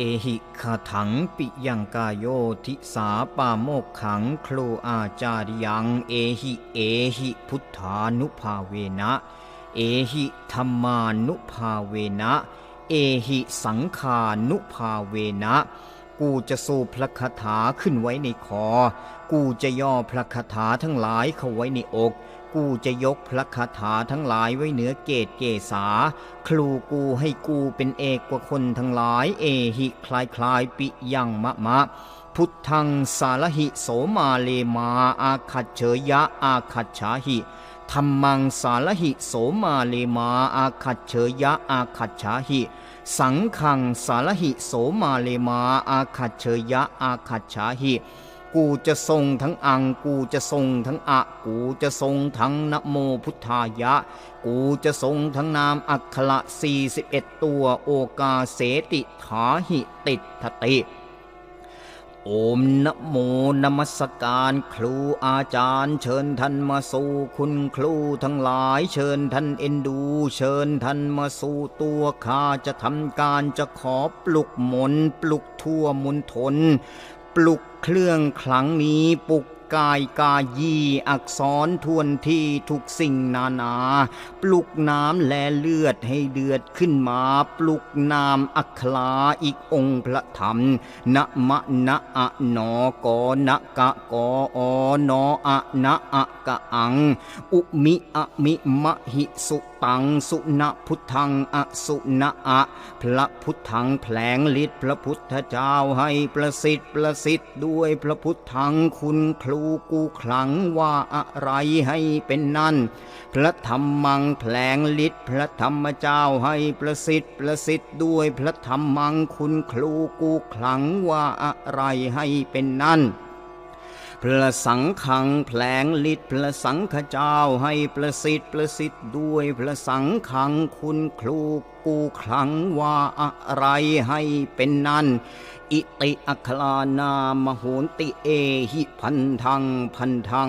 เอหิคาถังปิยังกายโยทิสาปาโมกขังครูอาจาริยัง เอหิเอหิพุทธานุภาเวนะ เอหิธรรมานุภาเวนะ เอหิสังขานุภาเวนะ กูจะสู้พระคาถาขึ้นไว้ในคอ กูจะย่อพระคาถาทั้งหลายเข้าไว้ในอก กูจะยกพระคาถาทั้งหลายไว้เหนือเกตเกษาครูกูให้กูเป็นเอกกว่าคนทั้งหลาย เอหิคลายคลายปิยังมะมะ พุทธังสารหิโสมาเลมาอาคัจเฉยะอาคัจฉาหิธรรมังสารหิโสมาเลมาอาคัจเฉยะอาคัจฉาหิ สังขังสารหิโสมาเลมาอาคัจเฉยะอาคัจฉาหิกูจะทรงทั้งอัง กูจะทรงทั้งอะ กูจะทรงทั้งนโมพุทธายะ กูจะทรงทั้งนามอักขระสี่สิบเอ็ดตัวโอกาเสติถาหิติทติ โอมนะโมนมัสการครูอาจารย์ เชิญท่านมาสู่คุณครูทั้งหลาย เชิญท่านเอ็นดู เชิญท่านมาสู่ตัวข้าจะทำการจะขอปลุกมนปลุกทั่วมุนทน ปลุกเครื่องขลังนี้ปลุก กายกายีอักษรทวนที่ทุกสิ่งนานา ปลุกน้ำและเลือดให้เดือดขึ้นมา ปลุกนามอัคลาอีกองค์พระธรรมนะมะนะอะนอกอนะกะกออนออะนะอะกะอัง อุมิอะมิมะหิสุตังสุนะพุทธังอะสุนะอะพระพุทธังแผลงฤทธิ์พระพุทธเจ้าให้ประสิทธิ์ประสิทธิ์ด้วยพระพุทธังคุณครูกูขลังว่าอะไรให้เป็นนั่น พระธรรมังแผลงฤทธิ์พระธรรมเจ้าให้ประสิทธิ์ประสิทธิ์ด้วยพระธรรมังคุณครูกูขลังว่าอะไรให้เป็นนั่น พระสังขังแผลงฤทธิ์พระสังฆเจ้าให้ประสิทธิ์ประสิทธิ์ด้วยพระสังขังคุณครูกูขลังว่าอะไรให้เป็นนั้นอิติอัคลานามโหนติเอหิพันธังพันธัง